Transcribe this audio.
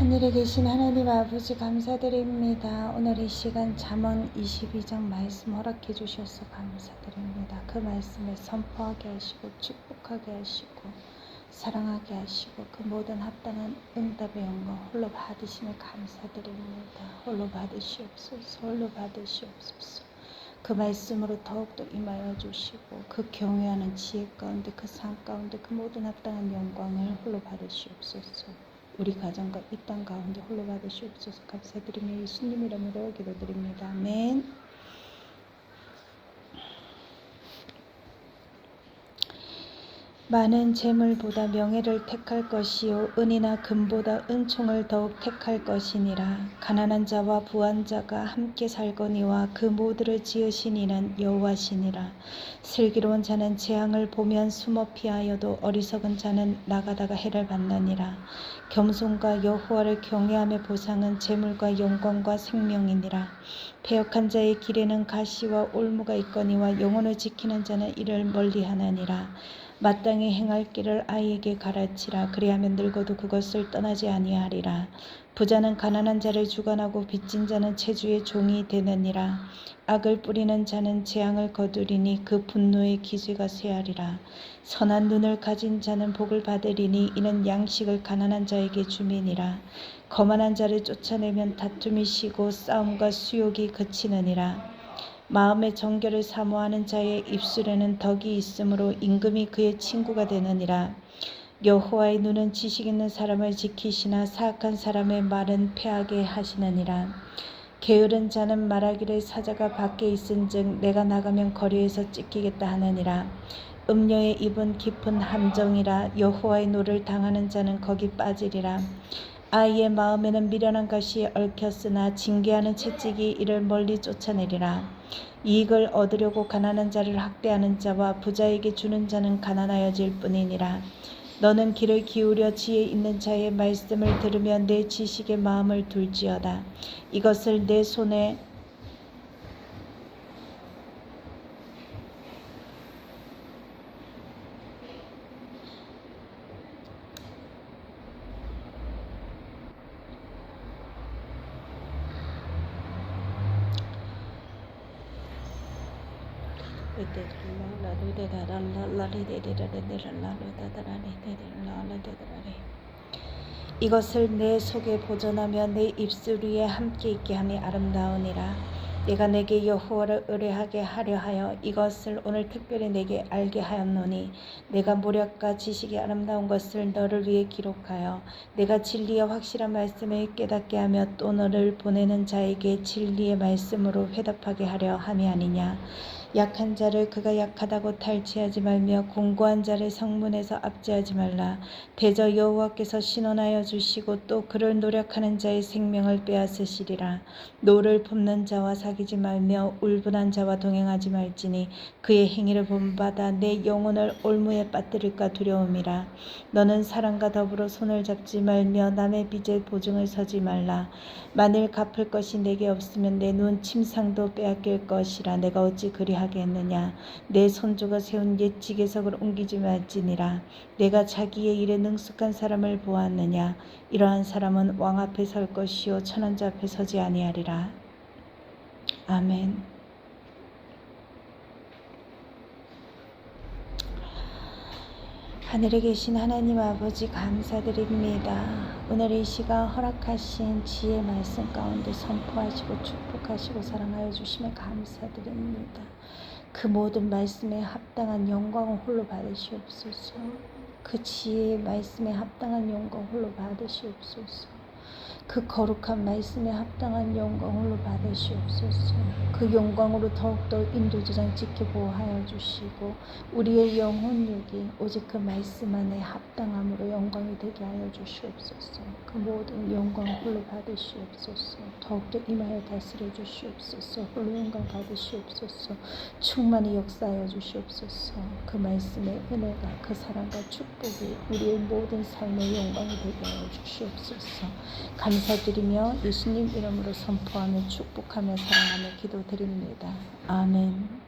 하늘에 계신 하나님 아버지 감사드립니다. 오늘 이 시간 잠언 22장 말씀 허락해 주셔서 감사드립니다. 그 말씀을 선포하게 하시고 축복하게 하시고 사랑하게 하시고 그 모든 합당한 응답의 영광 홀로 받으심을 감사드립니다. 홀로 받으시옵소서 홀로 받으시옵소서 그 말씀으로 더욱더 임하여 주시고 그 경외하는 지혜 가운데 그삶 가운데 그 모든 합당한 영광을 홀로 받으시옵소서 우리 가정과 이 땅 가운데 홀로 받으시옵소서 감사드리며 예수님 이름으로 기도드립니다. 아멘. 많은 재물보다 명예를 택할 것이요 은이나 금보다 은총을 더욱 택할 것이니라. 가난한 자와 부한 자가 함께 살거니와 그 모두를 지으신 이는 여호와시니라. 슬기로운 자는 재앙을 보면 숨어 피하여도 어리석은 자는 나가다가 해를 받느니라. 겸손과 여호와를 경외함의 보상은 재물과 영광과 생명이니라. 배역한 자의 길에는 가시와 올무가 있거니와 영혼을 지키는 자는 이를 멀리하나니라 마땅히 행할 길을 아이에게 가르치라. 그리하면 늙어도 그것을 떠나지 아니하리라. 부자는 가난한 자를 주관하고 빚진 자는 체주의 종이 되느니라. 악을 뿌리는 자는 재앙을 거두리니 그 분노의 기세가 쇠하리라. 선한 눈을 가진 자는 복을 받으리니 이는 양식을 가난한 자에게 주민이라. 거만한 자를 쫓아내면 다툼이 쉬고 싸움과 수욕이 그치느니라 마음의 정결을 사모하는 자의 입술에는 덕이 있으므로 임금이 그의 친구가 되느니라. 여호와의 눈은 지식 있는 사람을 지키시나 사악한 사람의 말은 패하게 하시느니라. 게으른 자는 말하기를 사자가 밖에 있은즉 내가 나가면 거리에서 찢기겠다 하느니라. 음녀의 입은 깊은 함정이라 여호와의 노를 당하는 자는 거기 빠지리라. 아이의 마음에는 미련한 것이 얽혔으나 징계하는 채찍이 이를 멀리 쫓아내리라. 이익을 얻으려고 가난한 자를 학대하는 자와 부자에게 주는 자는 가난하여질 뿐이니라. 너는 귀를 기울여 지혜 있는 자의 말씀을 들으며 내 지식의 마음을 둘지어다. 이것을 내 손에 이것을 내 속에 보존하며 내 입술 위에 함께 있게 하니 아름다우니라. 내가 내게 여호와를 의뢰하게 하려 하여 이것을 오늘 특별히 내게 알게 하였노니 내가 모략과 지식이 아름다운 것을 너를 위해 기록하여 내가 진리의 확실한 말씀을 깨닫게 하며 또 너를 보내는 자에게 진리의 말씀으로 회답하게 하려 함이 아니냐 약한 자를 그가 약하다고 탈취하지 말며 공고한 자를 성문에서 압제하지 말라. 대저 여호와께서 신원하여 주시고 또 그를 노력하는 자의 생명을 빼앗으시리라. 노를 품는 자와 사 귀지 말며 울분한 자와 동행하지 말지니 그의 행위를 본받아 내 영혼을 올무에 빠뜨릴까 두려움이라. 너는 사랑과 더불어 손을 잡지 말며 남의 빚에 보증을 서지 말라. 만일 갚을 것이 내게 없으면 내 눈 침상도 빼앗길 것이라. 내가 어찌 그리 하겠느냐 내 손주가 세운 옛 지계석을 옮기지 말지니라 내가 자기의 일에 능숙한 사람을 보았느냐 이러한 사람은 왕 앞에 설 것이요 천한 자 앞에 서지 아니하리라 아멘 하늘에 계신 하나님 아버지 감사드립니다. 오늘 이 시간 허락하신 지혜 말씀 가운데 선포하시고 축복하시고 사랑하여 주시면 감사드립니다. 그 모든 말씀에 합당한 영광을 홀로 받으시옵소서. 그 지혜의 말씀에 합당한 영광 홀로 받으시옵소서. 그 거룩한 말씀에 합당한 영광으로 받으시옵소서. 그 영광으로 더욱더 인도주장 지켜보하여 주시고 우리의 영혼 육이 오직 그 말씀 안에 합당함으로 영광이 되게 하여 주시옵소서. 그 모든 영광 홀로 받으시옵소서. 더욱더 임하여 다스려 주시옵소서. 홀로 영광 받으시옵소서. 충만히 역사하여 주시옵소서. 그 말씀의 은혜가 그 사랑과 축복이 우리의 모든 삶의 영광이 되게 하여 주시옵소서. 감사드리며 예수님 이름으로 선포하며 축복하며 사랑하며 기도드립니다. 아멘.